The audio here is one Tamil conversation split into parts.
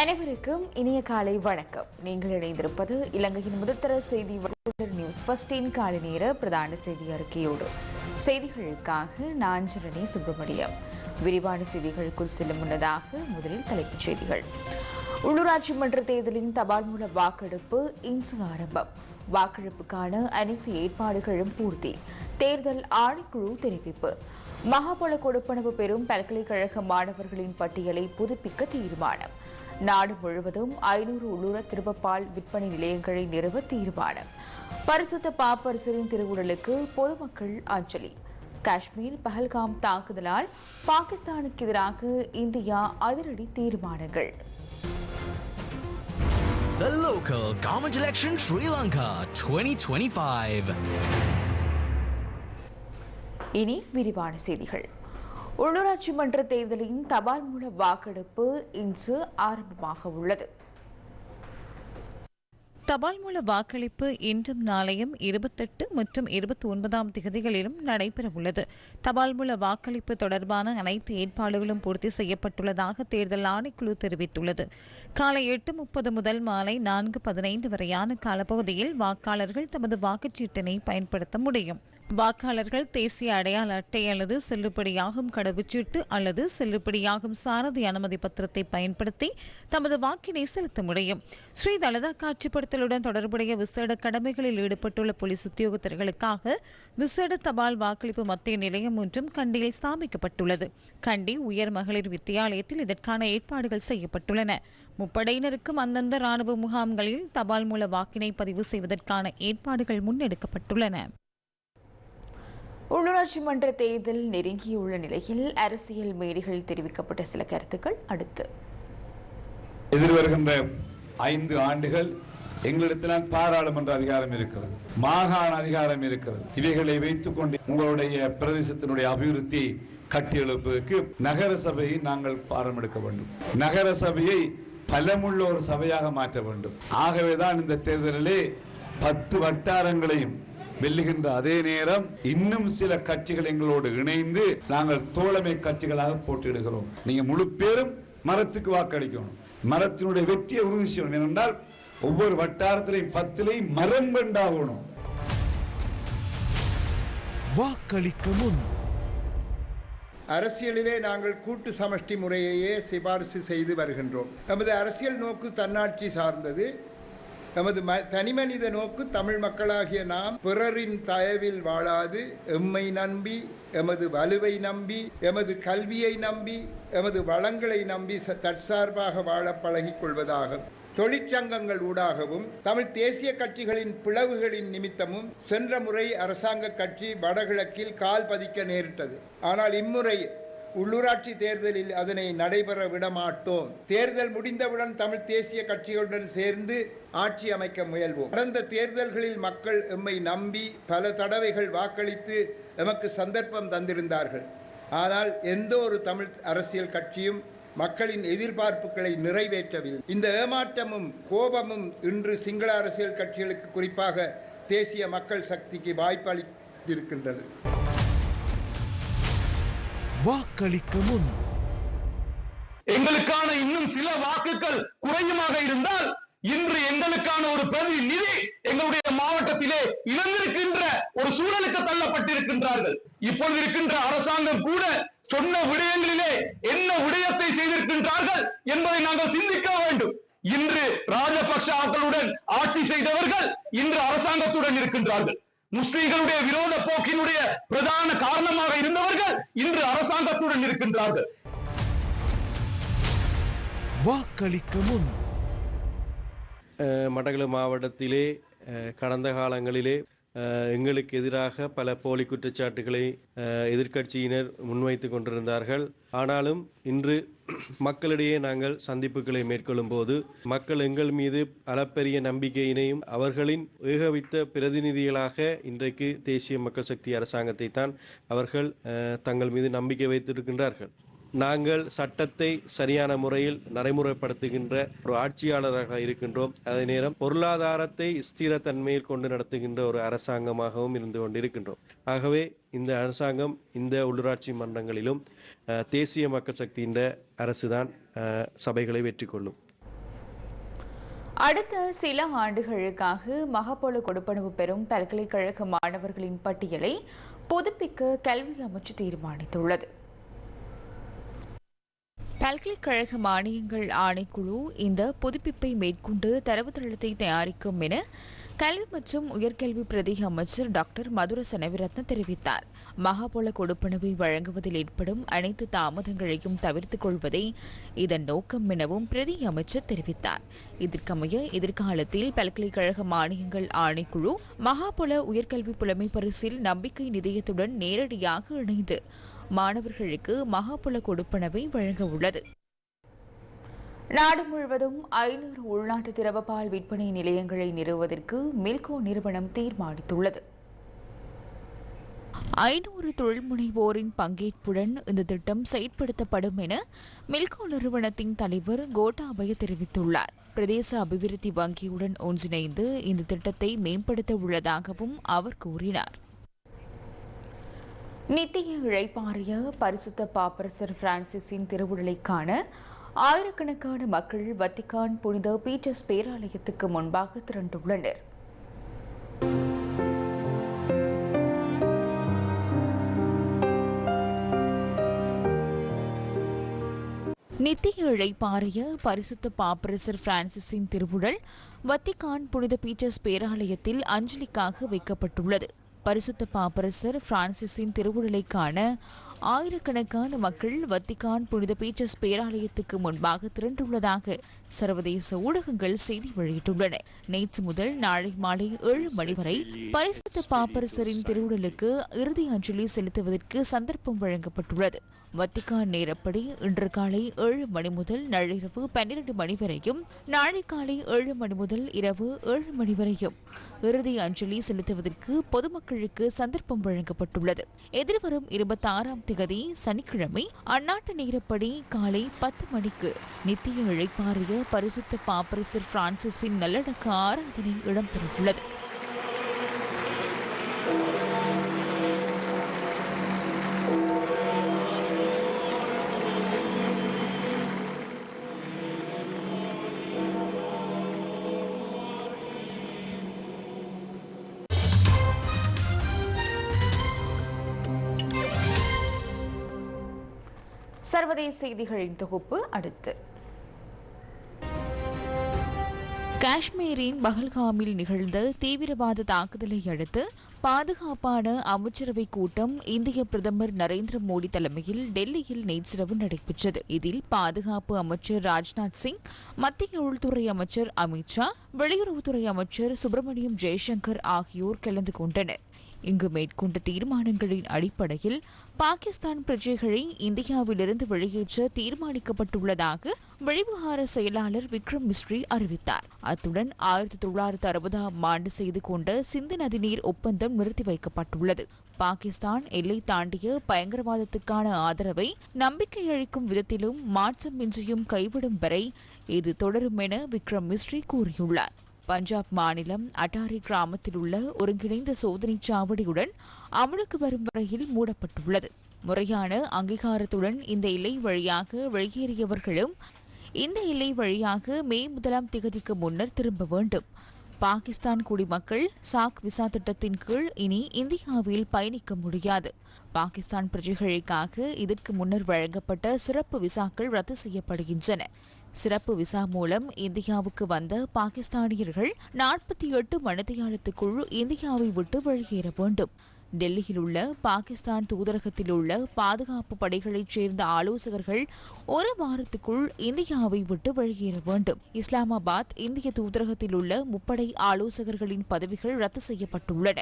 அனைவருக்கும் இனிய காலை வணக்கம். நீங்கள் இணைந்திருப்பது இலங்கையின் முதற்தர செய்தி நியூஸ் பஸ்டின் காலை நேர பிரதான செய்தி அறிக்கையோடு. செய்திகளுக்காக நான் ஜனனி சுப்பிரமணியம். விரிவான செய்திகளுக்குள் செல்லும் முன்னதாக முதலில் தலைப்புச் செய்திகள். உள்ளூராட்சி மன்ற தேர்தலின் தபால் மூல வாக்கெடுப்பு இன்று ஆரம்பம் வாக்கெடுப்புக்கான அனைத்து ஏற்பாடுகளும் பூர்த்தி. தேர்தல் ஆணைக்குழு தெரிவிப்பு. மகாபல கொடுப்பனவு பெறும் பல்கலைக்கழக மாணவர்களின் பட்டியலை புதுப்பிக்க தீர்மானம். நாடு முழுவதும் ஐநூறு உள்ளூர திருவப்பால் விற்பனை நிலையங்களை நிறுவ தீர்மானம். பரிசுத்த பாப்பரசரின் திருவுடலுக்கு பொதுமக்கள் அஞ்சலி. காஷ்மீர் பஹல்காம் தாக்குதலால் பாகிஸ்தானுக்கு எதிராக இந்தியா அதிரடி தீர்மானங்கள். The local government election Sri Lanka 2025. இனி விரிவான செய்திகள். உள்ளூராட்சி மன்ற தேர்தலின் தபால் மூல வாக்கெடுப்பு இன்று ஆரம்பமாக உள்ளது. தபால் மூல வாக்களிப்பு இன்றும் நாளையும் இருபத்தெட்டு மற்றும் இருபத்தி ஒன்பதாம் திகதிகளிலும் நடைபெறவுள்ளது. தபால் மூல வாக்களிப்பு தொடர்பான அனைத்து ஏற்பாடுகளும் பூர்த்தி செய்யப்பட்டுள்ளதாக தேர்தல் ஆணைக்குழு தெரிவித்துள்ளது. காலை எட்டு முப்பது முதல் மாலை நான்கு பதினைந்து வரையான காலப்பகுதியில் வாக்காளர்கள் தமது வாக்குச்சீட்டினை பயன்படுத்த முடியும். வாக்காளர்கள் தேசிய அடையாள அட்டை அல்லது செல்லுபடியாகும் கடவுச்சீட்டு அல்லது செல்லுபடியாகும் சாரதி அனுமதி பத்திரத்தை பயன்படுத்தி தமது வாக்கினை செலுத்த முடியும். ஸ்ரீ தலதா காட்சிப்படுத்தலுடன் தொடர்புடைய விசேட கடமைகளில் ஈடுபட்டுள்ள போலீஸ் உத்தியோகத்தர்களுக்காக விசேட தபால் வாக்களிப்பு மத்திய நிலையம் ஒன்றும் கண்டியில் ஸ்தாபிக்கப்பட்டுள்ளது. கண்டி உயர் மகளிர் வித்தியாலயத்தில் இதற்கான ஏற்பாடுகள் செய்யப்பட்டுள்ளன. முப்படையினருக்கும் அந்தந்த ராணுவ முகாம்களில் தபால் மூல வாக்கினை பதிவு செய்வதற்கான ஏற்பாடுகள் முன்னெடுக்கப்பட்டுள்ளன. உள்ளூராட்சி மன்ற தேர்தல் நெருங்கியுள்ள நிலையில் அரசியல் மேடைகளில் தெரிவிக்கப்பட்ட சில கருத்துக்கள் அடுத்து. எதிர்வருகின்ற ஐந்து ஆண்டுகள் எங்களிடத்தில் பாராளுமன்ற அதிகாரம் இருக்கிறது மாகாண அதிகாரம் இருக்கிறது. இவைகளை வைத்துக் கொண்டு உங்களுடைய பிரதேசத்தினுடைய அபிவிருத்தி கட்டியெழுப்பதற்கு நகர சபையை நாங்கள் பாரம் எடுக்க வேண்டும். நகர சபையை பலமுள்ள ஒரு சபையாக மாற்ற வேண்டும். ஆகவேதான் இந்த தேர்தலிலே பத்து வட்டாரங்களையும் வெல்லுகின்ற அதே நேரம் இன்னும் சில கட்சிகள் எங்களோடு இணைந்து நாங்கள் தோழமை கட்சிகளாக போட்டியிடுகிறோம். நீங்க முழு பேரும் மரத்துக்கு வாக்களிக்கணும். மரத்தினுடைய வெற்றியை உறுதி செய்யணும். ஏனென்றால் ஒவ்வொரு வட்டாரத்திலையும் பத்திலையும் மரம் கண்டாகணும். வாக்களிக்க முன். அரசியலிலே நாங்கள் கூட்டு சமஷ்டி முறையையே சிபாரிசு செய்து வருகின்றோம். எமது அரசியல் நோக்கு தன்னாட்சி சார்ந்தது. எமது ம தனிமனித நோக்கு தமிழ் மக்களாகிய நாம் பிறரின் தயவில் வாழாது எம்மை நம்பி எமது வலுவை நம்பி எமது கல்வியை நம்பி எமது வளங்களை நம்பி ச- தற்சார்பாக வாழ பழகிக் கொள்வதாகும். தொழிற்சங்கங்கள் ஊடாகவும் தமிழ் தேசிய கட்சிகளின் பிளவுகளின் நிமித்தமும் சென்ற முறை அரசாங்க கட்சி வடகிழக்கில் கால் பதிக்க நேரிட்டது. ஆனால் இம்முறை உள்ளூராட்சி தேர்தலில் அதனை நடைபெற விடமாட்டோம். தேர்தல் முடிந்தவுடன் தமிழ் தேசிய கட்சிகளுடன் சேர்ந்து ஆட்சி அமைக்க முயல்வோம். கடந்த தேர்தல்களில் மக்கள் எம்மை நம்பி பல தடவைகள் வாக்களித்து எமக்கு சந்தர்ப்பம் தந்திருந்தார்கள். ஆனால் எந்த ஒரு தமிழ் அரசியல் கட்சியும் மக்களின் எதிர்பார்ப்புகளை நிறைவேற்றவில்லை. இந்த ஏமாற்றமும் கோபமும் இன்று சிங்கள அரசியல் கட்சிகளுக்கு குறிப்பாக தேசிய மக்கள் சக்திக்கு வாய்ப்பளித்திருக்கின்றது. வாக்களிக்க முன். எங்களுக்கான இன்னும் சில வாக்குகள் குறையுமாக இருந்தால் இன்று எங்களுக்கான ஒரு பிரதிநிதி எங்களுடைய மாவட்டத்திலே இழந்திருக்கின்ற ஒரு சூழலுக்கு தள்ளப்பட்டிருக்கின்றார்கள். இப்பொழுது இருக்கின்ற அரசாங்கம் கூட சொன்ன விடயங்களிலே என்ன விடயத்தை செய்திருக்கின்றார்கள் என்பதை நாங்கள் சிந்திக்க வேண்டும். இன்று ராஜபக்ஷ ஆக்களுடன் ஆட்சி செய்தவர்கள் இன்று அரசாங்கத்துடன் இருக்கின்றார்கள். முஸ்லிம்களுடைய விரோத போக்கினுடைய பிரதான காரணமாக இருந்தவர்கள் இன்று அரசாங்கத்துடன் இருக்கின்றார்கள். வாக்களிக்க முன். அஹ் மட்டக்களப்பு மாவட்டத்திலே அஹ் கடந்த காலங்களிலே எங்களுக்கு எதிராக பல போலி குற்றச்சாட்டுகளை எதிர்க்கட்சியினர் முன்வைத்து கொண்டிருந்தார்கள். ஆனாலும் இன்று மக்களிடையே நாங்கள் சந்திப்புகளை மேற்கொள்ளும் போது மக்கள் எங்கள் மீது அளப்பரிய நம்பிக்கையினையும் அவர்களின் ஏகவித்த பிரதிநிதிகளாக இன்றைக்கு தேசிய மக்கள் சக்தி அரசாங்கத்தை தான் அவர்கள் தங்கள் மீது நம்பிக்கை வைத்திருக்கின்றார்கள். நாங்கள் சட்டத்தை சரியான முறையில் நடைமுறைப்படுத்துகின்ற ஒரு ஆட்சியாளராக இருக்கின்றோம். அதே நேரம் பொருளாதாரத்தை ஸ்திரத்தன்மையில் கொண்டு நடத்துகின்ற ஒரு அரசாங்கமாகவும் இருந்து கொண்டிருக்கின்றோம். ஆகவே இந்த அரசாங்கம் இந்த உள்ளூராட்சி மன்றங்களிலும் தேசிய மக்கள் சக்தியின் அரசுதான் சபைகளை வெற்றி கொள்ளும் அடுத்த சில ஆண்டுகளுக்காக மகப்பொழு கொடுப்பனவு பெறும் பல்கலைக்கழக மாணவர்களின் பட்டியலை புதுப்பிக்க கல்வி அமைச்சு தீர்மானித்துள்ளது. பல்கலைக்கழக மானியங்கள் ஆணைக்குழு இந்த புதுப்பிப்பை மேற்கொண்டு தரவுத்தளத்தை தயாரிக்கும் என கல்வி மற்றும் உயர்கல்வி பிரதி அமைச்சர் டாக்டர் மதுர செனவிரத்ன தெரிவித்தார். மகாபோல கொடுப்பனவை வழங்குவதில் ஏற்படும் அனைத்து தாமதங்களையும் தவிர்த்துக் கொள்வதே இதன் நோக்கம் எனவும் பிரதி அமைச்சர் தெரிவித்தார். இதற்கமைய எதிர்காலத்தில் பல்கலைக்கழக மானியங்கள் ஆணைக்குழு மகாபோல உயர்கல்வி புலமை பரிசில் நம்பிக்கை நிதியத்துடன் நேரடியாக இணைந்து மாணவர்களுக்கு மகாபுல கொடுப்பனவை வழங்க உள்ளது. நாடு முழுவதும் ஐநூறு உள்நாட்டு திரவப்பால் விற்பனை நிலையங்களை நிறுவுவதற்கு மில்கோ நிறுவனம் தீர்மானித்துள்ளது. ஐநூறு தொழில் முனைவோரின் பங்கேற்புடன் இந்த திட்டம் செயற்படுத்தப்படும் என மில்கோ நிறுவனத்தின் தலைவர் கோட்டாபய தெரிவித்துள்ளார். பிரதேச அபிவிருத்தி வங்கியுடன் ஒன்றிணைந்து இந்த திட்டத்தை மேம்படுத்த உள்ளதாகவும் அவர் கூறினார். நித்திய இழைப்பாரிய பரிசுத்த பாப்பரசர் பிரான்சிஸின் திருவுடலைக்கான ஆயிரக்கணக்கான மக்கள் வத்திகான் புனித பீட்டர்ஸ் பேராலயத்துக்கு முன்பாக திரண்டுள்ளனர். நித்திய இழைப்பாரிய பரிசுத்த பாப்பரசர் பிரான்சிஸின் திருவுடல் வத்திகான் புனித பீட்டர்ஸ் பேராலயத்தில் அஞ்சலிக்காக வைக்கப்பட்டுள்ளது. பரிசுத்த பாப்பரசர் பிரான்சிஸின் திருவுருளை காண ஆயிரக்கணக்கான மக்கள் வத்திகான் புனித பீட்டர்ஸ் பேராலயத்துக்கு முன்பாக திரண்டுள்ளதாக சர்வதேச ஊடகங்கள் செய்தி வெளியிட்டுள்ளன. நேற்று முதல் நாளை மாலை ஏழு மணி வரை பரிசுத்த பாப்பரசரின் திருவுடலுக்கு இறுதி அஞ்சலி செலுத்துவதற்கு சந்தர்ப்பம் வழங்கப்பட்டுள்ளது. வத்திகான் நேரப்படி இன்று காலை ஏழு மணி முதல் நள்ளிரவு பன்னிரண்டு மணி வரையும் நாளை காலை ஏழு மணி முதல் இரவு ஏழு மணி வரையும். இறுதி அஞ்சலி செலுத்துவதற்கு பொதுமக்களுக்கு சந்தர்ப்பம் வழங்கப்பட்டுள்ளது. எதிர்வரும் இருபத்தி ஆறாம் திகதி சனிக்கிழமை அந்நாட்டு நேரப்படி காலை பத்து மணிக்கு நித்திய இழைப்பாரிய பரிசுத்த பாப்பரசர் பிரான்சிஸின் நல்லடக்க ஆராதனை இடம்பெறவுள்ளது. சர்வதேச செய்திகளின் தொகுப்பு அடுத்து. காஷ்மீரின் பஹல்காமில் நிகழ்ந்த தீவிரவாத தாக்குதலை அடுத்து பாதுகாப்பான அமைச்சரவை கூட்டம் இந்திய பிரதமர் நரேந்திர மோடி தலைமையில் டெல்லியில் நேற்றிரவு நடைபெற்றது. இதில் பாதுகாப்பு அமைச்சர் ராஜ்நாத் சிங் மத்திய உள்துறை அமைச்சர் அமித் ஷா வெளியுறவுத்துறை அமைச்சர் சுப்பிரமணியம் ஜெய்சங்கர் ஆகியோர் கலந்து கொண்டனர். இங்கு மேற்கொண்ட தீர்மானங்களின் அடிப்படையில் பாகிஸ்தான் பிரஜைகளை இந்தியாவிலிருந்து வெளியேற்ற தீர்மானிக்கப்பட்டுள்ளதாக வெளிவிவகார செயலாளர் விக்ரம் மிஸ்ரி அறிவித்தார். அத்துடன் ஆயிரத்தி தொள்ளாயிரத்து அறுபதாம் ஆண்டு செய்து கொண்ட சிந்து நதிநீர் ஒப்பந்தம் நிறுத்தி வைக்கப்பட்டுள்ளது. பாகிஸ்தான் எல்லை தாண்டிய பயங்கரவாதத்துக்கான ஆதரவை நம்பிக்கை அளிக்கும் விதத்திலும் மாற்றமின்றியும் கைவிடும் வரை இது தொடரும் என விக்ரம் மிஸ்ரி கூறியுள்ளார். பஞ்சாப் மாநிலம் அட்டாரி கிராமத்தில் உள்ள ஒருங்கிணைந்த சோதனை சாவடியுடன் அமலுக்கு வரும் வரையில் மூடப்பட்டுள்ளது. முறையான அங்கீகாரத்துடன் இந்த எல்லை வழியாக வெளியேறியவர்களும் இந்த எல்லை வழியாக மே முதலாம் திகதிக்கு முன்னர் திரும்ப வேண்டும். பாகிஸ்தான் குடிமக்கள் சாக் விசா திட்டத்தின் கீழ் இனி இந்தியாவில் பயணிக்க முடியாது. பாகிஸ்தான் பிரஜைகளுக்காக இதற்கு முன்னர் வழங்கப்பட்ட சிறப்பு விசாக்கள் ரத்து செய்யப்படுகின்றன. சிறப்பு விசா மூலம் இந்தியாவுக்கு வந்த பாகிஸ்தானியர்கள் நாற்பத்தி எட்டு மணித்தியாலத்துக்குள் இந்தியாவை விட்டு வெளியேற வேண்டும். டெல்லியில் உள்ள பாகிஸ்தான் தூதரகத்தில் உள்ள பாதுகாப்பு படைகளைச் சேர்ந்த ஆலோசகர்கள் ஒரு வாரத்துக்குள் இந்தியாவை விட்டு வெளியேற வேண்டும். இஸ்லாமாபாத் இந்திய தூதரகத்தில் உள்ள முப்படை ஆலோசகர்களின் பதவிகள் ரத்து செய்யப்பட்டுள்ளன.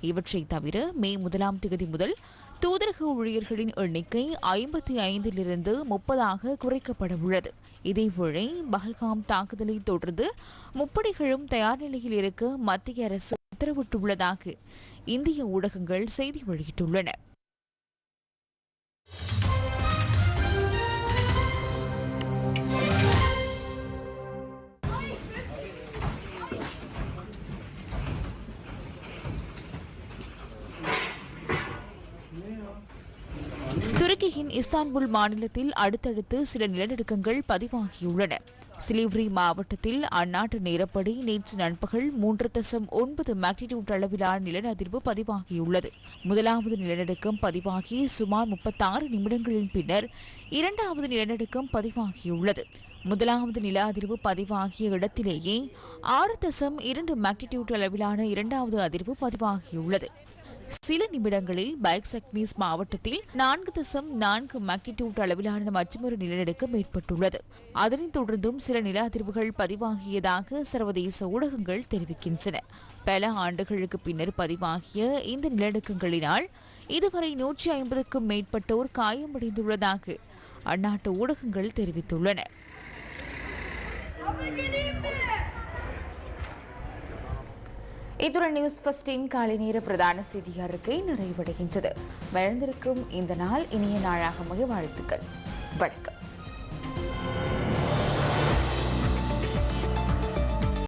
இவற்றை தவிர மே முதலாம் தேதி முதல் தூதரக ஊழியர்களின் எண்ணிக்கை ஐம்பத்தி ஐந்திலிருந்து முப்பதாக குறைக்கப்பட உள்ளது. இதேவேளை பஹல்காம் தாக்குதலை தொடர்ந்து முப்படைகளும் தயார் நிலையில் இருக்க மத்திய அரசு உத்தரவிட்டுள்ளதாக இந்திய ஊடகங்கள் செய்தி வெளியிட்டுள்ளன. துருக்கியின் இஸ்தான்புல் மாநிலத்தில் அடுத்தடுத்து சில நிலநடுக்கங்கள் பதிவாகியுள்ளன. சிலிவ்ரி மாவட்டத்தில் அந்நாட்டு நேரப்படி நேற்று நண்பகல் மூன்று தசம் ஒன்பது மேக்னிடியூட் அளவிலான நிலநதிர்வு பதிவாகியுள்ளது. முதலாவது நிலநடுக்கம் பதிவாகி சுமார் முப்பத்தாறு நிமிடங்களின் பின்னர் இரண்டாவது நிலநடுக்கம் பதிவாகியுள்ளது. முதலாவது நில அதிர்வு பதிவாகிய இடத்திலேயே ஆறு தசம் இரண்டு மேக்னிடியூட் அளவிலான இரண்டாவது அதிர்வு பதிவாகியுள்ளது. சில நிமிடங்களில் பைக் சக்மீஸ் மாவட்டத்தில் நான்கு தசம் நான்கு மேக்னிடியூட் அளவிலான மற்றொரு நிலநடுக்கம் ஏற்பட்டுள்ளது. அதனைத் தொடர்ந்தும் சில நில அதிர்வுகள் பதிவாகியதாக சர்வதேச ஊடகங்கள் தெரிவிக்கின்றன. பல ஆண்டுகளுக்கு பின்னர் பதிவாகிய இந்த நிலநடுக்கங்களினால் இதுவரை நூற்றி ஐம்பதுக்கும் மேற்பட்டோர் காயமடைந்துள்ளதாக அந்நாட்டு ஊடகங்கள் தெரிவித்துள்ளன. இத்துடன் நியூஸ் ஃபஸ்டின் காலை நேர பிரதான செய்தி அறிக்கை நிறைவடைகின்றது. வளர்ந்திருக்கும் இந்த நாள் இனிய நாளாக மிக வாழ்த்துக்கள். வணக்கம்.